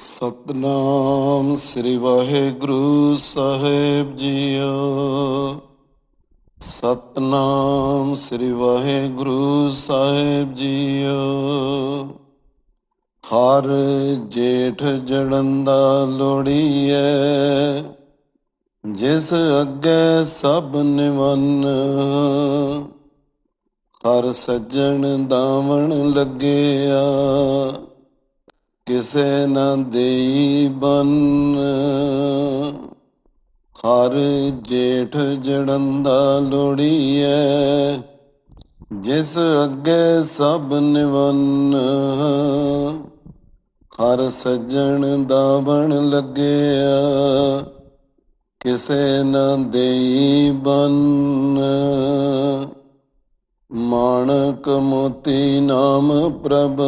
ਸਤਨਾਮ ਸ੍ਰੀ ਵਾਹਿਗੁਰੂ ਸਾਹਿਬ ਜੀਓ। ਸਤਨਾਮ ਸ੍ਰੀ ਵਾਹਿਗੁਰੂ ਸਾਹਿਬ ਜੀਓ। ਹਰ ਜੇਠ ਜੜਨ ਜੜੰਦਾ ਲੋੜੀਐ, ਜਿਸ ਅੱਗੇ ਸਭ ਨਿਵੰਨ। ਹਰ ਸੱਜਣ ਦਾਵਣ ਲੱਗਿਆ ਕਿਸੇ ਨਾ ਦੇਈ ਬਨ। ਹਰ ਜੇਠ ਜੜੰਦਾ ਲੋੜੀਐ, ਜਿਸ ਅੱਗੇ ਸਭ ਨਿਵੰਨ। ਹਰ ਸੱਜਣ ਦਾ ਬਣ ਲੱਗਿਆ, ਕਿਸੇ ਨਾ ਦੇਈ ਬਨ। ਮਾਣਕ ਮੋਤੀ ਨਾਮ ਪ੍ਰਭ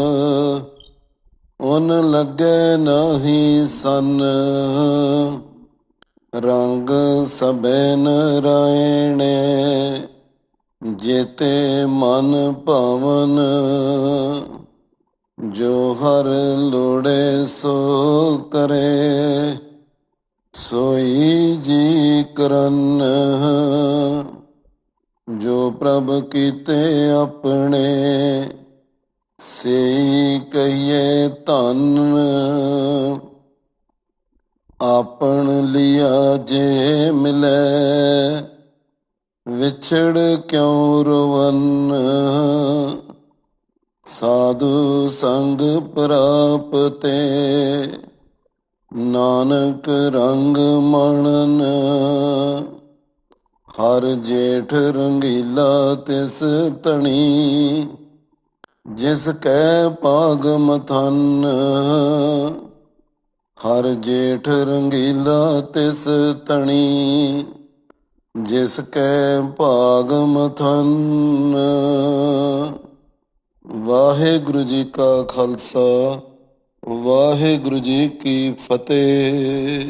ਉਨ ਲੱਗੇ ਨਾਹੀ ਸਨ। ਰੰਗ ਸਬੈ ਨਰਾਇਣੇ ਜੇਤੇ ਮਨ ਭਾਵਨ। ਜੋ ਹਰ ਲੋੜੇ ਸੋ ਕਰੇ, ਸੋਈ ਜੀ ਕਰਨ। ਜੋ ਪ੍ਰਭ ਕੀਤੇ ਆਪਣੇ ਸਈ ਕਹੀਏ ਧਨ, ਆਪਣ ਲਿਆ ਜੇ ਮਿਲੈ, ਵਿਛੜ ਕਿਉ ਰਵਨ? ਸਾਧੂ ਸੰਗ ਪ੍ਰਾਪਤੇ, ਨਾਨਕ ਰੰਗ ਮਣਨ। ਹਰ ਜੇਠ ਰੰਗੀਲਾ ਤਿਸ ਤਣੀ ਜਿਸ ਕੈ ਭਾਗ ਮਥਨ, ਹਰ ਜੇਠ ਰੰਗੀਲਾ ਤਿਸ ਤਣੀ। ਜਿਸ ਕੈ ਭਾਗ ਮਥਨ, ਵਾਹਿਗੁਰੂ ਜੀ ਕਾ ਖਾਲਸਾ, ਵਾਹਿਗੁਰੂ ਜੀ ਕੀ ਫਤਿਹ।